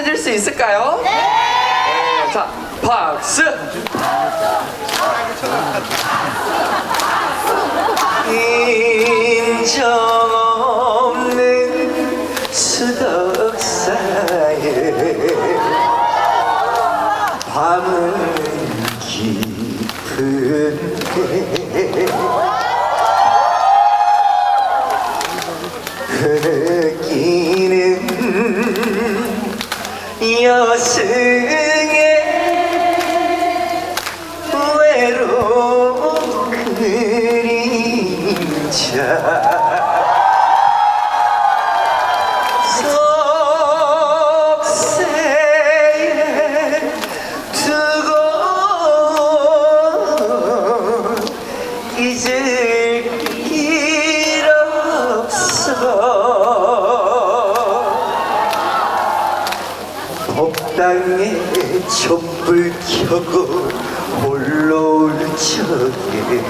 펴질 수 있을까요? 네! 자, 박수! 인정 없는 수덕사에 밤은 깊은데 여승의 외로운 그림자. 속세에 두고 잊을 법당에 촛불 켜고 홀로 울 적에